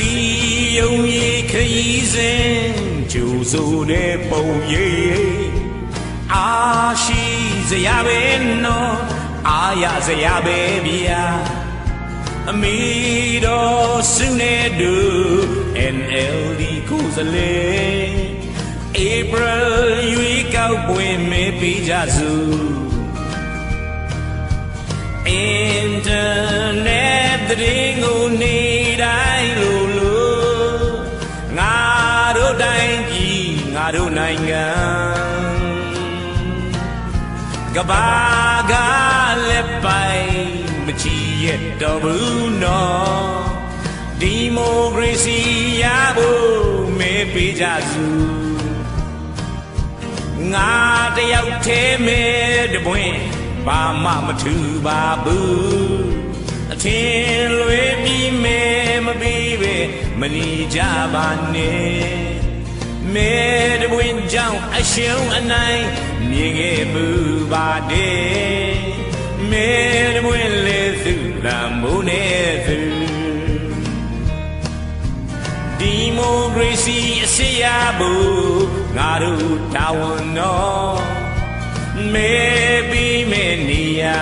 စီယုံရီခရီးစဉ်ကျူဆိုတဲ့ပုံရိပ်အာရှိစရာပဲနော်အာရစရာပဲဗျာအမီတော်စုနေတူ NLD ကိုစလေ April ရွေးကောက်ပွဲမဲပေးကြစို့ Internet သတ ငါတို့နိုင်ငံကဘာကလည်းပိုင်မချီရတော့ဘူးနော်ဒီမိုကရေစီရဖို့မဲပေးကြစို့ငါတယောက်သေးမဲတပွင့်ဘာမှမထူပါဘူးအထင်လွေပြီးမဲမပြီးပဲမနေကြပါနဲ့မဲတပွင့် ကြောင့်အရှုံးအနိုင်မြင်ခဲ့မှုပါတဲ့မဲတပွင့်လေသူလာမိုးနေသူဒီမိုကရေစီအစီအဖို့ငါတို့တာဝန်တော်မေပြီးမေနီယာ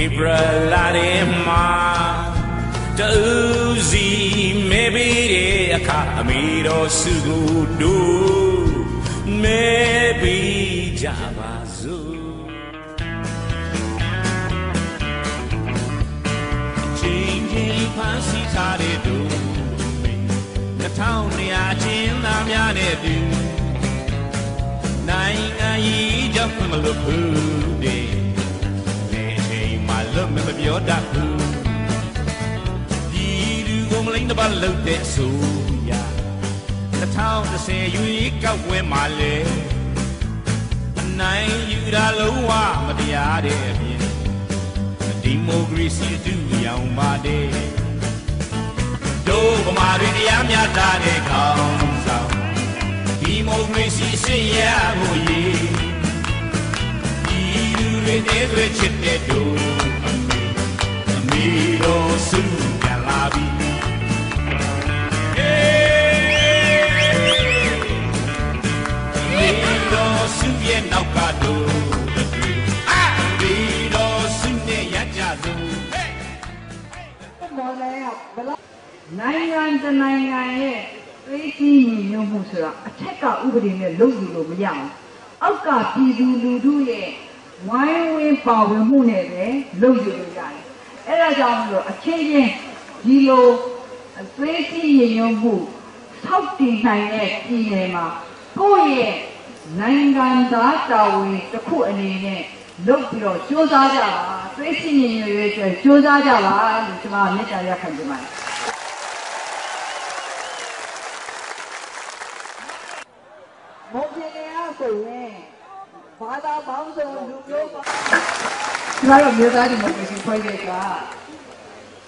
ဧပြီလထဲမှာတူစီမေပြီးတဲ့အခါအမီတော်စုကိုတို့ မေပြီးကြပါစို့ချင်းချင်းဖန်စီထားတဲ့တို့တစ်ထောင်နေရာချင်းသားများနဲ့တူနိုင်ငံကြီးကြောင့်မလို့ဘူးတဲ့နေချိန်မှလွတ်မပြောတတ်ဘူးဒီလူကိုမလိမ့်တပတ်လို့တဲ့ဆိုရ 2010ရွေးကောက်ပွဲမှာလေအနိုင်ယူတာလုံးဝမတရားတဲ့အပြင်ဒီမိုကရေစီတူရောင်ပါတယ်တို့ဗမာတွေတရားမျှတတဲ့ခေါင်းဆောင်ဒီမိုကရေစီစင်ရဖို့ရည်ဒီလူတွေနဲ့တွေ့ချစ်တဲ့တို့အမေအမေတော်စုပြန်လာပြီ မော်လည်းဘယ်လောက်နိုင်ငံတနိုင်ငံရဲ့သိသိညီညွတ်မှုဆိုတာအထက်ကဥပဒေနဲ့လုပ်ယူလို့မရအောင်အောက်ကပြည်သူလူထုရဲ့ဝိုင်းဝန်းပါဝင်မှုနဲ့ပဲလုပ်ယူလို့ရတယ်အဲ့ဒါကြောင့်မလို့အချင်းချင်းဒီလိုသိသိညီညွတ်မှုဆောက်တည်နိုင်တဲ့ပြည်နယ်မှာကိုယ့်ရဲ့နိုင်ငံသားတာဝန်တစ်ခုအနေနဲ့ လုပ်ပြီးတော့စူးစမ်းကြပါသိသိညီညွတ်ရေးအတွက်စူးစမ်းကြပါလို့ကျွန်မမေတ္တာရပ်ခံချင်ပါတယ်မုံပြည်နယ်ကဆိုရင်ဘာသာပေါင်းစုံလူမျိုးပေါင်းကျွန်တော်တို့မြို့သားဒီမိုကရေစီဖွဲ့ရက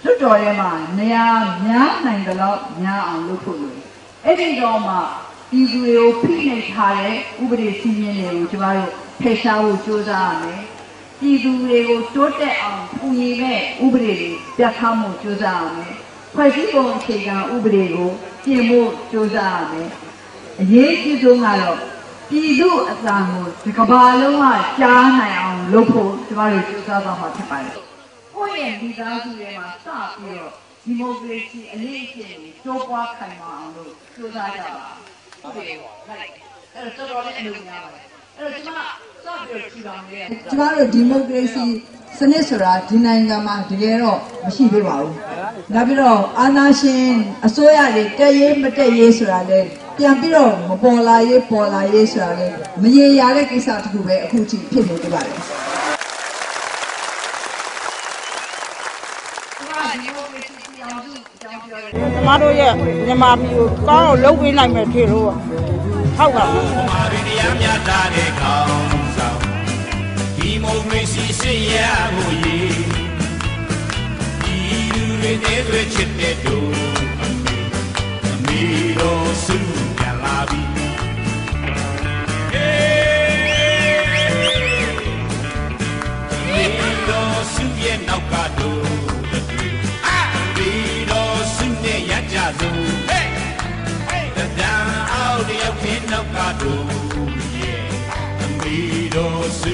လွတ်တော်ထဲမှာနေရာများနိုင်တယ်လို့များအောင်လုပ်ဖို့လိုတယ်အဲ့ဒီတော့မှပြည်သူတွေကိုဖိနှိပ်ထားတဲ့ဥပဒေစည်းမျဉ်းတွေကိုကျွန်တော်တို့ ဖယ်ရှားဖို့ကြိုးစားရမယ်ပြည်သူတွေကိုတိုးတက်အောင်ပူညီမဲ့ဥပဒေတွေပြဋ္ဌာန်းမှုကြိုးစားရမယ်ဖွဲ့စည်းပုံအခြေခံဥပဒေကိုပြင်ဖို့ကြိုးစားရမယ်အရေးကြီးဆုံးကတော့ပြည်သူအသံကိုဒီကမ္ဘာလုံးကကြားနိုင်အောင်လုပ်ဖို့ကျွန်တော်တို့ကြိုးစားသွားမှာဖြစ်ပါတယ်။ကိုယ့်ရဲ့ဒီသားစုတွေမှာစပြီးတော့ဒီမိုကရေစီအလေးအကျင့်ကိုတိုးပွားခိုင်မာအောင်လို့ကြိုးစားကြပါ။ဟုတ်တယ်။လိုက်။အဲ့တော့တော်တော်လေးအလုပ်များပါတယ်။ အဲ့တော့ကျွန်မစပြီးတော့ထူထောင်နေတယ်ကျမတို့ဒီမိုကရေစီစနစ်ဆိုတာဒီနိုင်ငံမှာတကယ်တော့မရှိသေးပါဘူး။နောက်ပြီးတော့အာဏာရှင်အစိုးရတွေတက်ရေးမတက်ရေးဆိုတာလေပြန်ပြီးတော့မပေါ်လာရေးပေါ်လာရေးဆိုတာလေမရေရာတဲ့ကိစ္စတစ်ခုပဲအခုထိဖြစ်နေကြပါတယ်ကျွန်မဒီမိုကရေစီပြောင်းစုအကြောင်းပြောတယ်ကျမတို့ရဲ့မြန်မာပြည်ကိုကောင်းအောင်လုပ်ပေးနိုင်မယ်ထင်လို့ ဟုတ်ပါဘူးဗမာပြည်တရားမျှတတဲ့ခေါင်းဆောင်ဒီမိုကရေစီစစ်ရဖို့ရည်ဒီလူတွေနဲ့တွေ့ချစ်တဲ့တို့အမေအမေတော်စုပြန်လာပြီဟေးမေတော်စုရဲ့နောက်ကတို့တွေအာမေတော်စုနဲ့ရကြ နောက်ကတို့ရဲ့အမိတော်စု